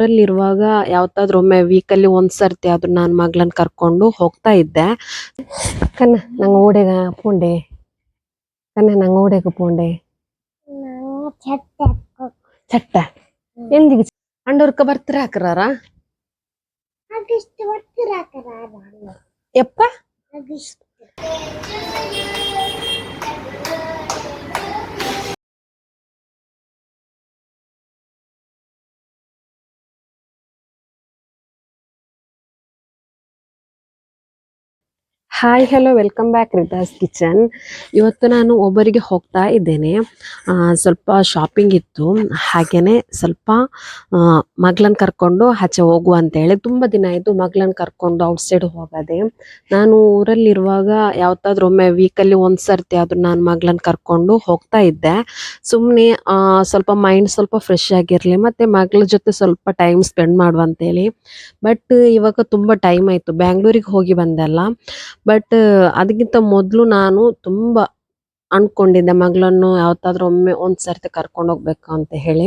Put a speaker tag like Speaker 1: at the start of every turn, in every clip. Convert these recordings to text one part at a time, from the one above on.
Speaker 1: ಊರಲ್ಲಿರುವಾಗ ಯಾವತ್ತಾದ್ರೂ ಒಮ್ಮೆ ವೀಕಲ್ಲಿ ಒಂದ್ ಸರ್ತಿ ಆದ್ರೂ ನಾನು ಮಗಳನ್ನ ಕರ್ಕೊಂಡು ಹೋಗ್ತಾ ಇದ್ದೆ. ಕನ್ನ ನಂಗೆ ಓಡೆಗ ಪೂಂಡೆ. ಕನ್ನ ನಂಗೆ ಓಡೆಗ ಪೂಂಡೆ. ಚಟ್ಟ. ಎಂದಿಗೆ ಅಂಡೋರ್ಕ ಬರ್ತೀರ ಹಾಕ್ರಾರ? ಯಪ್ಪ. Hi hello welcome back Rita's kitchen ಇವತ್ತು ನಾನು ಒಬ್ಬರಿಗೆ ಹೋಗ್ತಾ ಇದ್ದೇನೆ. ಸ್ವಲ್ಪ ಶಾಪಿಂಗ್ ಇತ್ತು. ಹಾಗೆಯೇ ಸ್ವಲ್ಪ ಮಗ್ಳನ್ನ ಕರ್ಕೊಂಡು ಆಚೆ ಹೋಗುವ ಅಂತೇಳಿ ತುಂಬ ದಿನ ಆಯಿತು ಮಗ್ಳನ್ನ ಕರ್ಕೊಂಡು ಔಟ್ಸೈಡ್ ಹೋಗೋದೆ. ನಾನು ಊರಲ್ಲಿರುವಾಗ ಯಾವತ್ತಾದ್ರೂ ಒಮ್ಮೆ ವೀಕಲ್ಲಿ ಒಂದು ಸರ್ತಿ ಆದರೂ ನಾನು ಮಗಳನ್ನ ಕರ್ಕೊಂಡು ಹೋಗ್ತಾ ಇದ್ದೆ. ಸುಮ್ಮನೆ ಸ್ವಲ್ಪ ಮೈಂಡ್ ಸ್ವಲ್ಪ ಫ್ರೆಶ್ ಆಗಿರಲಿ, ಮತ್ತು ಮಗಳ ಜೊತೆ ಸ್ವಲ್ಪ ಟೈಮ್ ಸ್ಪೆಂಡ್ ಮಾಡುವ ಅಂತೇಳಿ ಬಟ್ ಇವಾಗ ತುಂಬ ಟೈಮ್ ಆಯಿತು. ಬ್ಯಾಂಗ್ಳೂರಿಗೆ ಹೋಗಿ ಬಂದಲ್ಲ ಬಟ್ ಅದಕ್ಕಿಂತ ಮೊದಲು ನಾನು ತುಂಬ ಅನ್ಕೊಂಡಿದ್ದೆ ಮಗಳನ್ನು ಯಾವತ್ತಾದ್ರೂ ಒಮ್ಮೆ ಒಂದು ಸರ್ತಿ ಕರ್ಕೊಂಡು ಹೋಗ್ಬೇಕು ಅಂತ ಹೇಳಿ.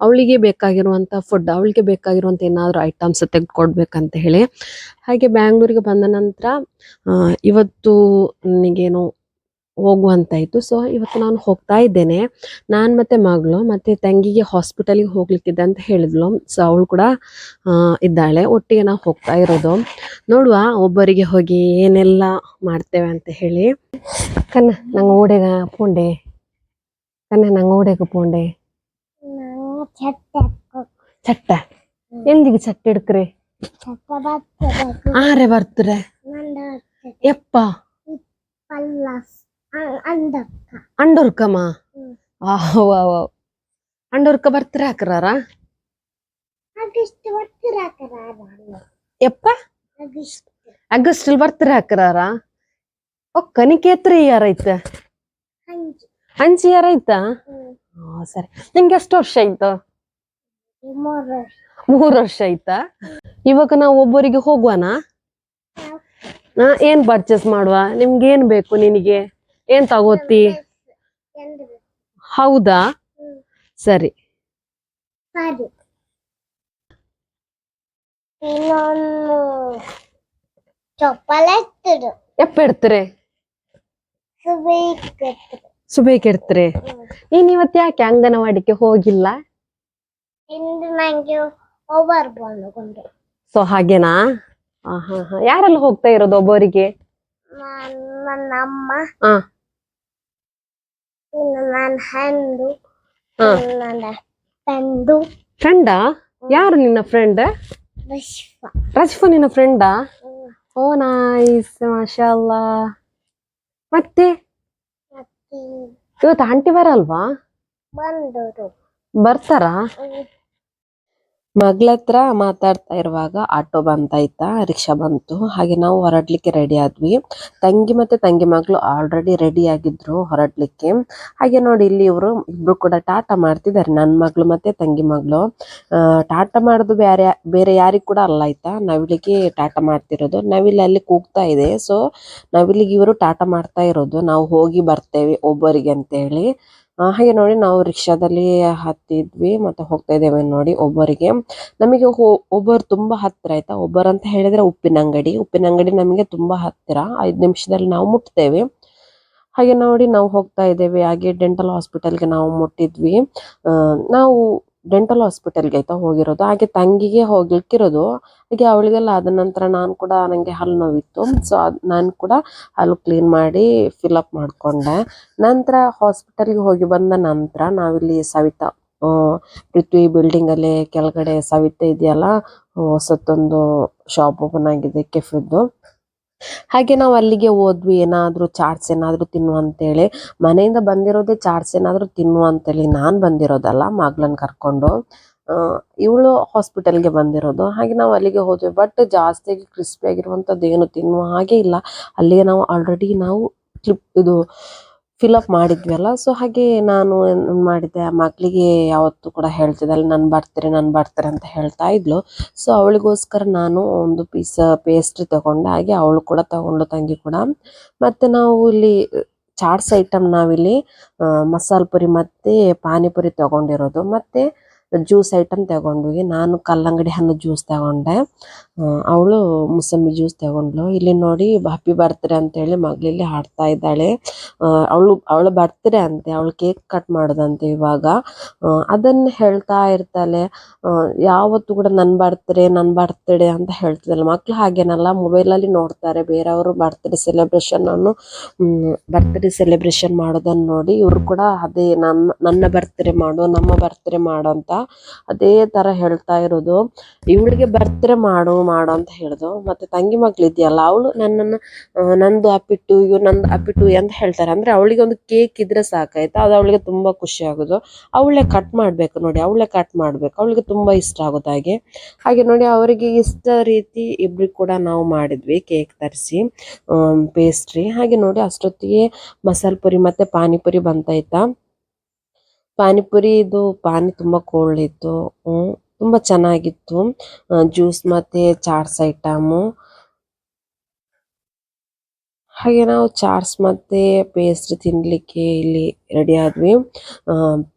Speaker 1: ಅವಳಿಗೆ ಬೇಕಾಗಿರುವಂಥ ಫುಡ್ ಅವಳಿಗೆ ಬೇಕಾಗಿರುವಂಥ ಏನಾದರೂ ಐಟಮ್ಸ್ ತೆಗೆದುಕೊಡ್ಬೇಕಂತ ಹೇಳಿ. ಹಾಗೆ ಬ್ಯಾಂಗ್ಳೂರಿಗೆ ಬಂದ ನಂತರ ಇವತ್ತು ನನಗೇನು ಹೋಗುವಂತಾಯ್ತು ಸೊ ಇವತ್ತು ನಾನು ಹೋಗ್ತಾ ಇದ್ದೇನೆ. ನಾನು ಮತ್ತೆ ಮಗಳು ಮತ್ತೆ ತಂಗಿಗೆ ಹಾಸ್ಪಿಟಲಿಗೆ ಹೋಗ್ಲಿಕ್ಕಿದೆ ಅಂತ ಹೇಳಿದ್ಲು. ಸೊ ಅವಳು ಕೂಡ ಇದ್ದಾಳೆ. ಒಟ್ಟಿಗೆ ನಾವು ಹೋಗ್ತಾ ಇರೋದು. ನೋಡುವ ಒಬ್ಬರಿಗೆ ಹೋಗಿ ಏನೆಲ್ಲ ಮಾಡ್ತೇವೆ ಅಂತ ಹೇಳಿ. ಕನ್ನ ನಂಗೆ ಓಡೆಗ ಪೂಂಡೆ. ಕನ್ನ ನಂಗೆ ಓಡೆಗ ಪೂಂಡೆ. ಚಟ್ಟ. ಎಂದಿಗೆ ಚಟ್ಟ ಹಿಡ್ಕ್ರಿ? ಆರೆ ಬರ್ತಾರೆ ಯಪ್ಪ. ಅಂಡೋರ್ಕಮ್ಮ ಅಂಡೋರ್ಕ. ಬರ್ತೀರ ಹಾಕ್ರಾರ? ಯಪ್ಪ. ಆಗಸ್ಟ್. ಅಲ್ಲಿ ಬರ್ತಾರೆ ಹಾಕ್ರಾರ? ಒಕ್ಕ ನಿಕೇತ್ರಿ ಯಾರ ಐತ ಅಂಚಿ ಯಾರ ಐತಾ ಹಾ ಸರಿ. ನಿಮ್ಗೆ ಎಷ್ಟು ವರ್ಷ ಆಯ್ತು? ಮೂರು ವರ್ಷ. ಆಯ್ತಾ? ಇವಾಗ ನಾವು ಒಬ್ಬರಿಗೆ ಹೋಗುವನಾ? ಏನ್ ಪರ್ಚೇಸ್ ಮಾಡುವ? ನಿಮ್ಗೆ ಏನ್ ಬೇಕು ನಿನಗೆ? ಏನ್ ತಗೋತಿ? ಹೌದಾ? ಸರಿ.
Speaker 2: ಸರಿ ಇನ್ನೊಂದು ಚಪ್ಪಲ ಎತ್ತರು
Speaker 1: ಎಪ್ಪ ಇಡ್ತಾರೆ
Speaker 2: ಸುಬೇಕು
Speaker 1: ಸುಬೇಕ್ ಇಡ್ತಾರೆ ನೀನ್ ಇವತ್ತು ಯಾಕೆ ಅಂಗನವಾಡಿಗೆ ಹೋಗಿಲ್ಲ? ಸೊ ಹಾಗೇನಾ? ಹಾ ಹಾ. ಯಾರೆಲ್ಲ ಹೋಗ್ತಾ ಇರೋದು ಒಬ್ಬರಿಗೆ?
Speaker 2: ನನ್ನ ಅಮ್ಮ
Speaker 1: ಹಾ
Speaker 2: ನನ್ನ ಹಂದು
Speaker 1: ಹಾ.
Speaker 2: ನನ್ನ ತಂದು
Speaker 1: ಫ್ರೆಂಡಾ? ಯಾರು ನಿನ್ನ ಫ್ರೆಂಡ್?
Speaker 2: ರಶ್ಫಾ.
Speaker 1: ರಜ್ಫಾ ನಿನ್ನ ಫ್ರೆಂಡಾ? ಓ ನೈಸ್ ಮಾಶಾಲ್ಲ ಮತ್ತೆ?
Speaker 2: ಮತ್ತೆ?
Speaker 1: ಇವತ್ತು ಆಂಟಿ ಬರಲ್ವಾ?
Speaker 2: ಬಂದರು
Speaker 1: ಬರ್ತಾರಾ? ಮಗಳ ಹತ್ರ ಮಾತಾಡ್ತಾ ಇರುವಾಗ ಆಟೋ ಬಂತಾಯ್ತಾ ರಿಕ್ಷಾ ಬಂತು. ಹಾಗೆ ನಾವು ಹೊರಡ್ಲಿಕ್ಕೆ ರೆಡಿ ಆದ್ವಿ. ತಂಗಿ ಮತ್ತೆ ತಂಗಿ ಮಗಳು ಆಲ್ರೆಡಿ ರೆಡಿ ಆಗಿದ್ರು ಹೊರಡ್ಲಿಕ್ಕೆ. ಹಾಗೆ ನೋಡಿ ಇಲ್ಲಿ ಇವರು, ಇಬ್ರು ಕೂಡ ಟಾಟಾ ಮಾಡ್ತಿದ್ದಾರೆ. ನನ್ನ ಮಗಳು ಮತ್ತೆ ತಂಗಿ ಮಗಳು. ಟಾಟಾ ಮಾಡೋದು ಬೇರೆ ಬೇರೆ ಯಾರಿಗೂ ಕೂಡ ಅಲ್ಲ ಆಯ್ತಾ? ನವಿಲಿಗೆ ಟಾಟಾ ಮಾಡ್ತಿರೋದು. ನವಿಲ್ ಅಲ್ಲಿ ಕೂಗ್ತಾ ಇದೆ. ಸೊ ನವಿಲಿಗೆ ಇವರು ಟಾಟಾ ಮಾಡ್ತಾ ಇರೋದು. ನಾವು ಹೋಗಿ ಬರ್ತೇವೆ ಒಬ್ಬರಿಗೆ ಅಂತ ಹೇಳಿ ಹಾಗೆ ನೋಡಿ ನಾವು ರಿಕ್ಷಾದಲ್ಲಿ ಹತ್ತಿದ್ವಿ ಮತ್ತೆ ಹೋಗ್ತಾ ಇದ್ದೇವೆ ನೋಡಿ ಒಬ್ಬರಿಗೆ. ನಮಗೆ ಒಬ್ಬರು ತುಂಬಾ ಹತ್ತಿರ ಆಯಿತಾ? ಒಬ್ಬರು ಅಂತ ಹೇಳಿದ್ರೆ ಉಪ್ಪಿನ ಅಂಗಡಿ. ಉಪ್ಪಿನ ಅಂಗಡಿ ನಮಗೆ ತುಂಬಾ ಹತ್ತಿರ. ಐದು ನಿಮಿಷದಲ್ಲಿ ನಾವು ಮುಟ್ತೇವೆ. ಹಾಗೆ ನೋಡಿ ನಾವು ಹೋಗ್ತಾ ಇದ್ದೇವೆ. ಹಾಗೆ ಡೆಂಟಲ್ ಹಾಸ್ಪಿಟಲ್ಗೆ ನಾವು ಮುಟ್ಟಿದ್ವಿ. ನಾವು ಡೆಂಟಲ್ ಹಾಸ್ಪಿಟಲ್ಗೆ ಆಯ್ತಾ ಹೋಗಿರೋದು. ಹಾಗೆ ತಂಗಿಗೆ ಹೋಗ್ಲಿಕ್ಕಿರೋದು. ಹಾಗೆ ಅವಳಿಗೆಲ್ಲ ಆದ ನಂತರ ನಾನು ಕೂಡ ನನಗೆ ಹಲ್ಲು ನೋವಿತ್ತು. ಸೊ ಅದು ನಾನು ಕೂಡ ಹಲ್ಲು ಕ್ಲೀನ್ ಮಾಡಿ ಫಿಲಪ್ ಮಾಡ್ಕೊಂಡೆ. ನಂತರ ಹಾಸ್ಪಿಟಲ್ಗೆ ಹೋಗಿ ಬಂದ ನಂತರ ನಾವಿಲ್ಲಿ ಸವಿತಾ ಪೃಥ್ವಿ ಬಿಲ್ಡಿಂಗಲ್ಲಿ ಕೆಳಗಡೆ ಸವಿತಾ ಇದೆಯಲ್ಲ ಹೊಸತ್ತೊಂದು ಶಾಪ್ ಓಪನ್ ಆಗಿದೆ ಕೆಫೆದ್ದು ಹಾಗೆ ನಾವು ಅಲ್ಲಿಗೆ ಹೋದ್ವಿ, ಏನಾದರೂ ಚಾಟ್ಸ್ ಏನಾದರೂ ತಿನ್ನು ಅಂತೇಳಿ. ಮನೆಯಿಂದ ಬಂದಿರೋದೇ ಚಾಟ್ಸ್ ಏನಾದರೂ ತಿನ್ನು ಅಂತೇಳಿ ನಾನು ಬಂದಿರೋದಲ್ಲ ಮಗ್ಳನ್ನ ಕರ್ಕೊಂಡು. ಇವಳು ಹಾಸ್ಪಿಟಲ್ಗೆ ಬಂದಿರೋದು. ಹಾಗೆ ನಾವು ಅಲ್ಲಿಗೆ ಹೋದ್ವಿ. ಬಟ್ ಜಾಸ್ತಿಯಾಗಿ ಕ್ರಿಸ್ಪಿ ಆಗಿರುವಂಥದ್ದು ಏನು ತಿನ್ನುವ ಹಾಗೆ ಇಲ್ಲ. ಅಲ್ಲಿಗೆ ನಾವು ಆಲ್ರೆಡಿ ನಾವು ಕ್ಲಿಪ್ ಇದು ಫಿಲಪ್ ಮಾಡಿದ್ವಲ್ಲ ಸೊ ಹಾಗೆ ನಾನು ಮಾಡಿದ್ದೆ ಆ ಮಕ್ಕಳಿಗೆ ಯಾವತ್ತು ಕೂಡ ಹೇಳ್ತಿದ್ದಲ್ಲ ನಾನು ಬರ್ತೀರಿ, ನಾನು ಬರ್ತಾರೆ ಅಂತ ಹೇಳ್ತಾ ಇದ್ಲು. ಸೊ ಅವಳಿಗೋಸ್ಕರ ನಾನು ಒಂದು ಪೀಸ್ ಪೇಸ್ಟ್ರಿ ತಗೊಂಡೆ, ಹಾಗೆ ಅವಳು ಕೂಡ ತಗೊಂಡು ತಂಗಿ ಕೂಡ. ಮತ್ತೆ ನಾವು ಇಲ್ಲಿ ಚಾಟ್ಸ್ ಐಟಮ್ ನಾವಿಲ್ಲಿ ಮಸಾಲ್ ಪುರಿ ಮತ್ತು ಪಾನಿಪುರಿ ತಗೊಂಡಿರೋದು. ಮತ್ತು ಜ್ಯೂಸ್ ಐಟಮ್ ತಗೊಂಡ್ವಿ. ನಾನು ಕಲ್ಲಂಗಡಿ ಹಣ್ಣು ಜ್ಯೂಸ್ ತಗೊಂಡೆ. ಅವಳು ಮೂಸಂಬಿ ಜ್ಯೂಸ್ ತಗೊಂಡ್ಲು. ಇಲ್ಲಿ ನೋಡಿ ಹ್ಯಾಪಿ ಬರ್ತ್ಡೇ ಅಂತೇಳಿ ಮಗಳಲ್ಲಿ ಹಾಡ್ತಾ ಇದ್ದಾಳೆ. ಅವಳು, ಅವಳ ಬರ್ತ್ಡೇ ಅಂತೆ. ಅವಳು ಕೇಕ್ ಕಟ್ ಮಾಡೋದಂತೆ ಇವಾಗ. ಅದನ್ನ ಹೇಳ್ತಾ ಇರ್ತಾಳೆ. ಯಾವತ್ತು ಕೂಡ ನನ್ನ ಬರ್ತ್ಡೇ ನನ್ನ ಬರ್ತ್ಡೇ ಅಂತ ಹೇಳ್ತಿದ್ದಾಳೆ. ಮಕ್ಳು ಹಾಗೇನಲ್ಲ ಮೊಬೈಲಲ್ಲಿ ನೋಡ್ತಾರೆ. ಬೇರೆಯವರು ಬರ್ತ್ಡೇ ಸೆಲೆಬ್ರೇಷನ್ ಅನ್ನು ಬರ್ತ್ಡೇ ಸೆಲೆಬ್ರೇಷನ್ ಮಾಡೋದನ್ನ ನೋಡಿ ಇವರು ಕೂಡ ಅದೇ ನನ್ನ ನನ್ನ ಬರ್ತ್ಡೇ ಮಾಡು, ನಮ್ಮ ಬರ್ತ್ಡೇ ಮಾಡು ಅಂತ ಅದೇ ತರ ಹೇಳ್ತಾ ಇರೋದು. ಇವಳಿಗೆ ಬರ್ತ್ಡೇ ಮಾಡು ಮಾಡು ಅಂತ ಹೇಳ್ದು, ಮತ್ತೆ ತಂಗಿ ಮಗ್ಳು ಇದೆಯಲ್ಲ, ಅವಳು ನನ್ನನ್ನು ನಂದು ಅಪ್ಪಿಟ್ಟು ಇವ್ ನಂದು ಅಪ್ಪಿಟ್ಟು ಅಂತ ಹೇಳ್ತಾರೆ. ಅಂದ್ರೆ ಅವಳಿಗೆ ಒಂದು ಕೇಕ್ ಇದ್ರೆ ಸಾಕಾಯ್ತು, ಅದು ಅವಳಿಗೆ ತುಂಬಾ ಖುಷಿ ಆಗೋದು. ಅವಳೇ ಕಟ್ ಮಾಡ್ಬೇಕು ನೋಡಿ, ಅವಳೇ ಕಟ್ ಮಾಡ್ಬೇಕು, ಅವಳಿಗೆ ತುಂಬಾ ಇಷ್ಟ ಆಗೋದು ಹಾಗೆ. ಹಾಗೆ ನೋಡಿ, ಅವರಿಗೆ ಇಷ್ಟ ರೀತಿ ಇಬ್ರಿಗೆ ಕೂಡ ನಾವು ಮಾಡಿದ್ವಿ ಕೇಕ್ ತರಿಸಿ ಪೇಸ್ಟ್ರಿ ಹಾಗೆ ನೋಡಿ, ಅಷ್ಟೊತ್ತಿಗೆ ಮಸಾಲೆ ಪುರಿ ಮತ್ತೆ ಪಾನಿಪುರಿ ಬಂತಾಯ್ತಾ ಪಾನಿಪುರಿ ಇದು ಪಾನಿ ತುಂಬಾ ಕೋಲ್ಡ್ ಇತ್ತು ತುಂಬಾ ಚೆನ್ನಾಗಿತ್ತು. ಜ್ಯೂಸ್ ಮತ್ತೆ ಚಾಟ್ಸ್ ಐಟಮು. ಹಾಗೆ ನಾವು ಚಾಟ್ಸ್ ಮತ್ತೆ ಪೇಸ್ಟ್ರಿ ತಿನ್ಲಿಕ್ಕೆ ಇಲ್ಲಿ ರೆಡಿ ಆದ್ವಿ.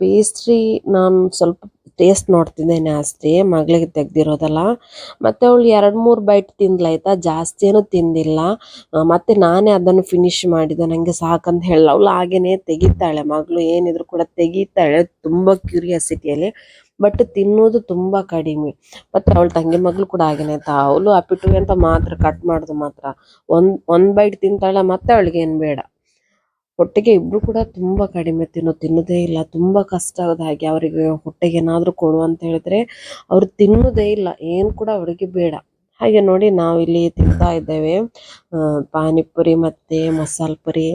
Speaker 1: ಪೇಸ್ಟ್ರಿ ನಾನು ಸ್ವಲ್ಪ ಟೇಸ್ಟ್ ನೋಡ್ತಿದ್ದೇನೆ ಅಷ್ಟೇ ಮಗಳಿಗೆ ತೆಗ್ದಿರೋದಲ್ಲ. ಮತ್ತೆ ಅವಳು ಎರಡ್ ಮೂರ್ ಬೈಟ್ ತಿಂದ್ಲಾಯ್ತಾ ಜಾಸ್ತಿ ಏನು ತಿಂದಿಲ್ಲ ಮತ್ತೆ ನಾನೇ ಅದನ್ನು ಫಿನಿಶ್ ಮಾಡಿದೆ, ನಂಗೆ ಸಾಕಂತ ಹೇಳ ಅವಳು ಹಾಗೇನೆ ತೆಗಿತಾಳೆ, ಮಗಳು ಏನಿದ್ರು ಕೂಡ ತೆಗಿತಾಳೆ, ತುಂಬಾ ಕ್ಯೂರಿಯಾಸಿಟಿಯಲ್ಲಿ ಬಟ್ ತಿನ್ನೋದು ತುಂಬಾ ಕಡಿಮೆ. ಮತ್ತೆ ಅವಳ ತಂಗಿ ಮಗಳು ಕೂಡ ಹಾಗೇನೆ ಅವಳು ಅಪ್ಪಿಟ್ಟು ಅಂತ ಮಾತ್ರ ಕಟ್ ಮಾಡೋದು ಮಾತ್ರ. ಒಂದ್ ಒಂದ್ ಬೈಟ್ ತಿಂತಾಳೆ ಮತ್ತೆ ಅವಳಿಗೆ ಏನ್ ಬೇಡ. ಹೊಟ್ಟೆಗೆ ಇಬ್ರು ಕೂಡ ತುಂಬಾ ಕಡಿಮೆ ತಿನ್ನೋ, ತಿನ್ನೋದೇ ಇಲ್ಲ. ತುಂಬಾ ಕಷ್ಟ ಆಗೋದು ಹಾಗೆ ಅವರಿಗೆ ಹೊಟ್ಟೆಗೆ ಏನಾದರೂ ಕೊಡು ಅಂತ ಹೇಳಿದ್ರೆ ಅವ್ರು ತಿನ್ನೋದೇ ಇಲ್ಲ. ಏನು ಕೂಡ ಅವರಿಗೆ ಬೇಡ. ಹಾಗೆ ನೋಡಿ ನಾವಿಲ್ಲಿ ತಿಂತಾ ಇದ್ದೇವೆ. ಪಾನಿಪುರಿ ಮತ್ತೆ ಮಸಾಲ್ ಪುರಿ.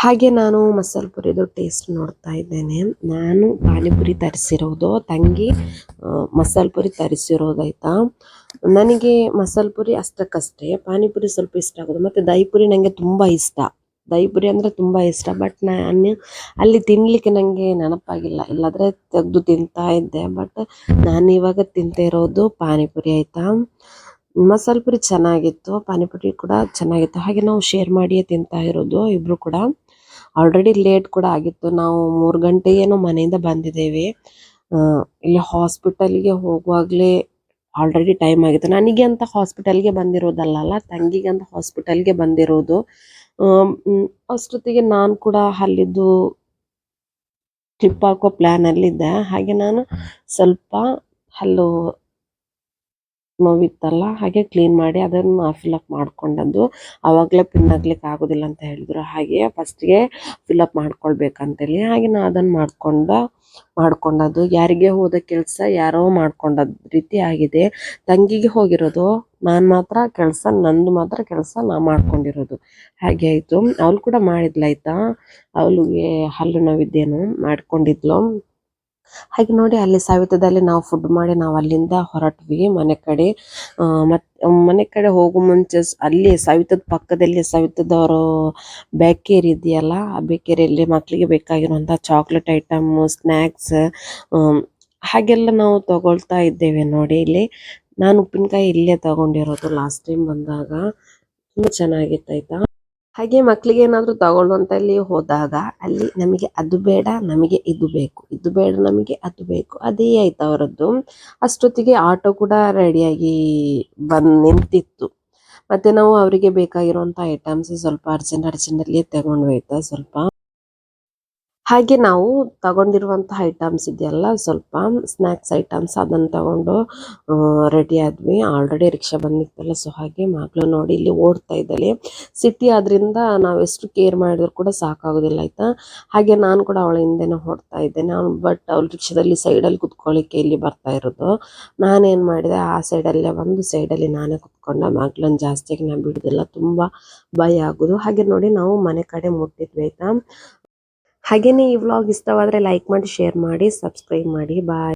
Speaker 1: ಹಾಗೆ ನಾನು ಮಸಾಲ ಪುರಿದು ಟೇಸ್ಟ್ ನೋಡ್ತಾ ಇದ್ದೇನೆ. ನಾನು ಪಾನಿಪುರಿ ತರಿಸಿರೋದು, ತಂಗಿ ಮಸಾಲ ಪುರಿ ತರಿಸಿರೋದಾಯ್ತಾ? ನನಗೆ ಮಸಾಲ ಪುರಿ ಅಷ್ಟಕ್ಕಷ್ಟೇ, ಪಾನಿಪುರಿ ಸ್ವಲ್ಪ ಇಷ್ಟ ಆಗೋದು. ಮತ್ತು ದಹಿಪುರಿ ನನಗೆ ತುಂಬ ಇಷ್ಟ. ದಹಿಪುರಿ ಅಂದರೆ ತುಂಬ ಇಷ್ಟ ಬಟ್ ನಾನು ಅಲ್ಲಿ ತಿನ್ನಲಿಕ್ಕೆ ನನಗೆ ನೆನಪಾಗಿಲ್ಲ. ಇಲ್ಲಾದರೆ ತೆಗೆದು ತಿಂತಾ ಇದ್ದೆ ಬಟ್ ನಾನು ಇವಾಗ ತಿಂತಾ ಇರೋದು ಪಾನಿಪುರಿ ಆಯಿತಾ? ಮಸಾಲ ಪುರಿ ಚೆನ್ನಾಗಿತ್ತು, ಪಾನಿಪುರಿ ಕೂಡ ಚೆನ್ನಾಗಿತ್ತು. ಹಾಗೆ ನಾವು ಶೇರ್ ಮಾಡಿಯೇ ತಿಂತಾ ಇರೋದು ಇಬ್ಬರು ಕೂಡ. ಆಲ್ರೆಡಿ ಲೇಟ್ ಕೂಡ ಆಗಿತ್ತು. ನಾವು ಮೂರು ಗಂಟೆಗೇನೋ ಮನೆಯಿಂದ ಬಂದಿದ್ದೇವೆ. ಇಲ್ಲಿ ಹಾಸ್ಪಿಟಲ್ಗೆ ಹೋಗುವಾಗಲೇ ಆಲ್ರೆಡಿ ಟೈಮ್ ಆಗಿತ್ತು. ನನಗೆ ಅಂತ ಹಾಸ್ಪಿಟಲ್ಗೆ ಬಂದಿರೋದಲ್ಲ ತಂಗಿಗೆ ಅಂತ ಹಾಸ್ಪಿಟಲ್ಗೆ ಬಂದಿರೋದು. ಅಷ್ಟೊತ್ತಿಗೆ ನಾನು ಕೂಡ ಅಲ್ಲಿದ್ದು ಟ್ರಿಪ್ ಹಾಕೋ ಪ್ಲ್ಯಾನಲ್ಲಿದ್ದೆ ಹಾಗೆ ನಾನು ಸ್ವಲ್ಪ ಹಲ್ಲು ನೋವಿತ್ತಲ್ಲ, ಹಾಗೆ ಕ್ಲೀನ್ ಮಾಡಿ ಅದನ್ನು ಫಿಲಪ್ ಮಾಡ್ಕೊಂಡದ್ದು ಆವಾಗಲೇ ಪಿನ್ ಆಗ್ಲಿಕ್ಕೆ ಆಗೋದಿಲ್ಲ ಅಂತ ಹೇಳಿದ್ರು. ಹಾಗೆ ಫಸ್ಟ್ಗೆ ಫಿಲಪ್ ಮಾಡ್ಕೊಳ್ಬೇಕಂತೇಳಿ ಹಾಗೆ ನಾ ಅದನ್ನು ಮಾಡ್ಕೊಂಡ ಮಾಡ್ಕೊಂಡದ್ದು ಯಾರಿಗೆ ಹೋದ ಕೆಲಸ ಯಾರೋ ಮಾಡ್ಕೊಂಡದ್ ರೀತಿ ಆಗಿದೆ. ತಂಗಿಗೆ ಹೋಗಿರೋದು, ನಾನು ಮಾತ್ರ ಕೆಲಸ, ನಂದು ಮಾತ್ರ ಕೆಲಸ ನಾ ಮಾಡ್ಕೊಂಡಿರೋದು. ಹಾಗೆ ಆಯಿತು. ಅವಳು ಕೂಡ ಮಾಡಿದ್ಲಾಯ್ತಾ ಅವಳಿಗೆ ಹಲ್ಲು ನೋವಿದ್ದೇನು ಮಾಡ್ಕೊಂಡಿದ್ಲು. ಹಾಗೆ ನೋಡಿ ಅಲ್ಲಿ ಸವಿತದಲ್ಲಿ ನಾವು ಫುಡ್ ಮಾಡಿ ನಾವು ಅಲ್ಲಿಂದ ಹೊರಟ್ವಿ ಮನೆ ಕಡೆ. ಮತ್ತೆ ಮನೆ ಕಡೆ ಹೋಗೋ ಮುಂಚೆ ಅಲ್ಲಿ ಸವಿತದ ಪಕ್ಕದಲ್ಲಿ ಸವಿತದವರು ಬೇಕೇರಿ ಇದೆಯಲ್ಲ, ಆ ಬೇಕೇರಿಯಲ್ಲಿ ಮಕ್ಕಳಿಗೆ ಬೇಕಾಗಿರುವಂಥ ಚಾಕ್ಲೇಟ್ ಐಟಮ್ ಸ್ನ್ಯಾಕ್ಸ್ ಹಾಗೆಲ್ಲ ನಾವು ತಗೊಳ್ತಾ ಇದ್ದೇವೆ ನೋಡಿ ಇಲ್ಲಿ. ನಾನು ಉಪ್ಪಿನಕಾಯಿ ಇಲ್ಲೇ ತಗೊಂಡಿರೋದು ಲಾಸ್ಟ್ ಟೈಮ್ ಬಂದಾಗ. ತುಂಬ ಚೆನ್ನಾಗಿತ್ತು ಆಯ್ತಾ? ಹಾಗೆ ಮಕ್ಕಳಿಗೆ ಏನಾದರೂ ತಗೊಳ್ಳು ಅಂತ ಅಲ್ಲಿ ಹೋದಾಗ ಅಲ್ಲಿ ನಮಗೆ ಅದು ಬೇಡ, ನಮಗೆ ಇದು ಬೇಕು, ಇದು ಬೇಡ, ನಮಗೆ ಅದು ಬೇಕು. ಅದೇ ಆಯ್ತು ಅವರದ್ದು. ಅಷ್ಟೊತ್ತಿಗೆ ಆಟೋ ಕೂಡ ರೆಡಿಯಾಗಿ ಬಂದು ನಿಂತಿತ್ತು. ಮತ್ತೆ ನಾವು ಅವರಿಗೆ ಬೇಕಾಗಿರುವಂಥ ಐಟಮ್ಸ್ ಸ್ವಲ್ಪ ಅರ್ಜೆಂಟ್ ಅರ್ಜೆಂಟಲ್ಲಿ ತಗೊಂಡು ಹೋಯ್ತಾ ಸ್ವಲ್ಪ. ಹಾಗೆ ನಾವು ತಗೊಂಡಿರುವಂತಹ ಐಟಮ್ಸ್ ಇದೆಯಲ್ಲ, ಸ್ವಲ್ಪ ಸ್ನ್ಯಾಕ್ಸ್ ಐಟಮ್ಸ್ ಅದನ್ನು ತಗೊಂಡು ರೆಡಿ ಆದ್ವಿ. ಆಲ್ರೆಡಿ ರಿಕ್ಷಾ ಬಂದಿತ್ತಲ್ಲ ಸೊ ಹಾಗೆ ಮಗಳು ನೋಡಿ ಇಲ್ಲಿ ಓಡ್ತಾ ಇದ್ದಾಳೆ. ಸಿಟಿ ಆದ್ರಿಂದ ನಾವು ಎಷ್ಟು ಕೇರ್ ಮಾಡಿದ್ರು ಕೂಡ ಸಾಕಾಗೋದಿಲ್ಲ, ಆಯ್ತಾ? ಹಾಗೆ ನಾನು ಕೂಡ ಅವಳ ಹಿಂದೆನೆ ಹೊಡ್ತಾ ಇದ್ದೇನೆ. ಅವ್ನು ಬಟ್ ಅವ್ಳ ರಿಕ್ಷಾದಲ್ಲಿ ಸೈಡಲ್ಲಿ ಕುತ್ಕೊಳ್ಳಿಕ್ಕೆ ಇಲ್ಲಿ ಬರ್ತಾ ಇರೋದು. ನಾನೇನು ಮಾಡಿದೆ, ಆ ಸೈಡಲ್ಲೇ ಒಂದು ಸೈಡಲ್ಲಿ ನಾನೇ ಕುತ್ಕೊಂಡೆ. ಮಗಳನ್ನ ಜಾಸ್ತಿಯಾಗಿ ನಾನು ಬಿಡೋದಿಲ್ಲ, ತುಂಬ ಭಯ ಆಗೋದು. ಹಾಗೆ ನೋಡಿ ನಾವು ಮನೆ ಕಡೆ ಮುಟ್ಟಿದ್ವಿ, ಆಯ್ತಾ? ಹಾಗೇನೇ ಈ ವ್ಲಾಗ್ ಇಷ್ಟವಾದರೆ ಲೈಕ್ ಮಾಡಿ ಶೇರ್ ಮಾಡಿ ಸಬ್ಸ್ಕ್ರೈಬ್ ಮಾಡಿ. ಬಾಯ್